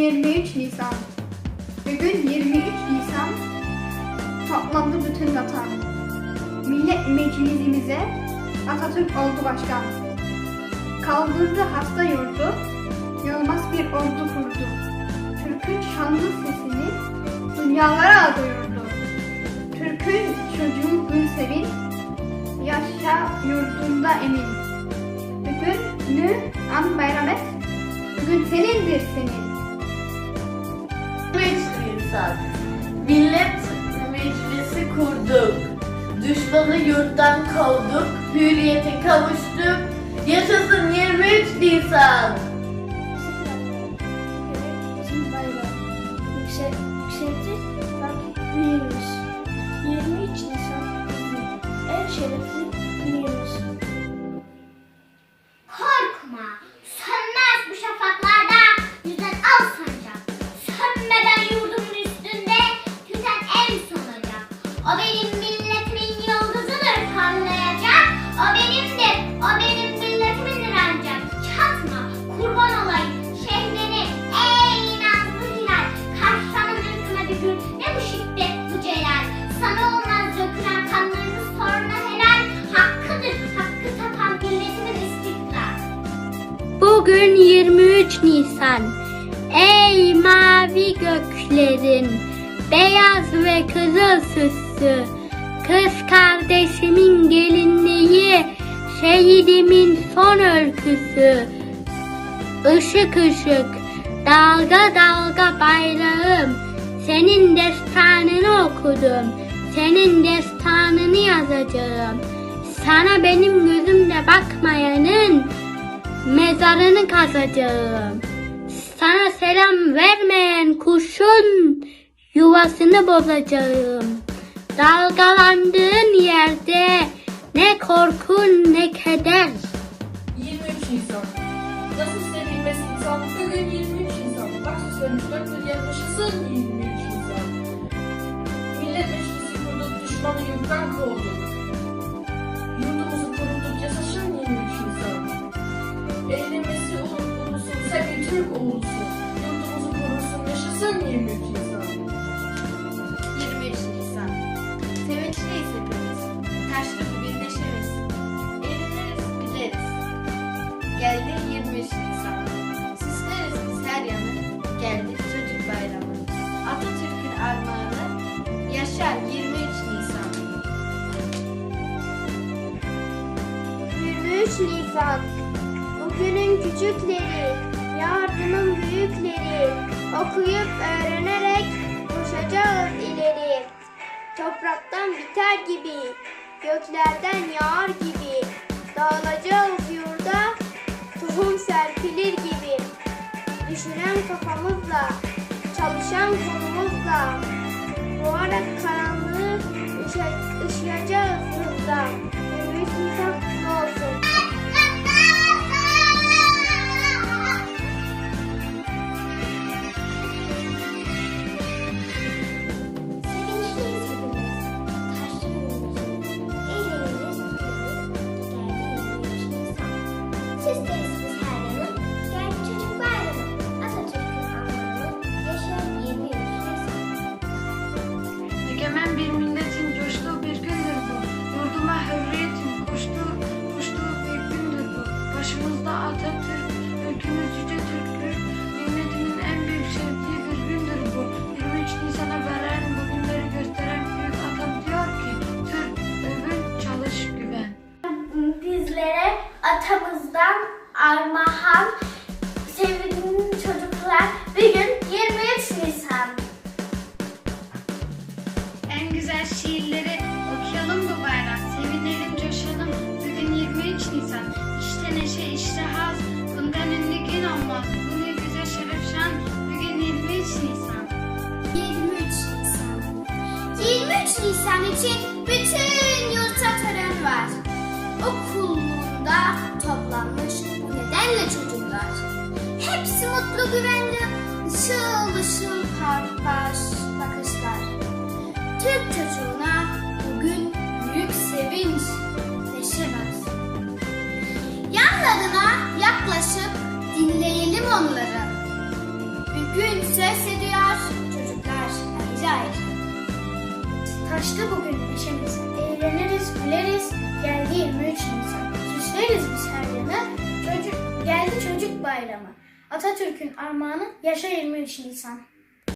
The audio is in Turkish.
23 Nisan. Bugün 23 Nisan. Toplandı bütün vatan. Millet Meclisimize Atatürk oldu başkan. Kaldırdı hasta yurdu, yılmaz bir ordu kurdu. Türk'ün şanlı sesini dünyalara duyurdu. Türk'ün çocuğu gül sevin, yaşa yurdunda emin. Bugünü an bayram et, bugün senindir senin. 23 Nisan Millet Meclisi kurduk. Düşmanı yurttan kovduk. Hürriyete kavuştuk. Yaşasın 23 Nisan. Yüksektir, belki büyüğümüz. 23 Nisan en şerefli günümüz. Bugün 23 Nisan. Ey mavi göklerin beyaz ve kızıl süslü kız kardeşimin gelinliği şehidimin son öyküsü Işık ışık dalga dalga bayrağım senin destanını okudum senin destanını yazacağım sana benim gözümle bakmayanın mezarını kazacağım. Sana selam vermeyen kuşun yuvasını bozacağım. Dalgalandığın yerde ne korkun ne keder. 23 Nisan. Nasıl sevilmez insan? Bugün 23 Nisan. Bak bir yaşasın 23 Nisan. Millet meclisi kurduk, düşmanı yurttan kovduk. 23 Nisan. Bugünün küçükleri, yarının büyükleri. Okuyup öğrenerek koşacağız ileri. Topraktan biter gibi, göklerden yağar gibi. Dağılacağız yurda, tohum serpilir gibi. Düşünen kafamızla, çalışan kolumuzla. Boğarak karanlığı ışıyacağız hızla 23 Nisan kutlu olsun. Başımızda Atatürk, ülkümüz yüce Türktür. Milletimin en büyük sevdiği bir gündür bu. 23 Nisan'a veren, bugünleri gösteren büyük atam diyor ki, Türk, övün, çalış, güven. bizlere atamızdan armağan neşe, işte haz. Bundan ünlü gün olmaz. Bu ne güzel şeref şan. Bugün 23 Nisan. 23 Nisan. 23 Nisan için bütün yurtta tören var. Okulunda toplanmış bu nedenle çocuklar. Hepsi mutlu güvenli, ışıl ışıl parlar bakışlar. Türk çocuğuna Yanlarına yaklaşıp dinleyelim onları. Bugün ses ediyor çocuklar ayrıca ayrıca. Taştı bugün neşemiz, eğleniriz, güleriz. Geldi 23 Nisan, süsleriz biz her yanı. Çocuk, geldi çocuk bayramı. Atatürk'ün armağanı yaşa 23 Nisan.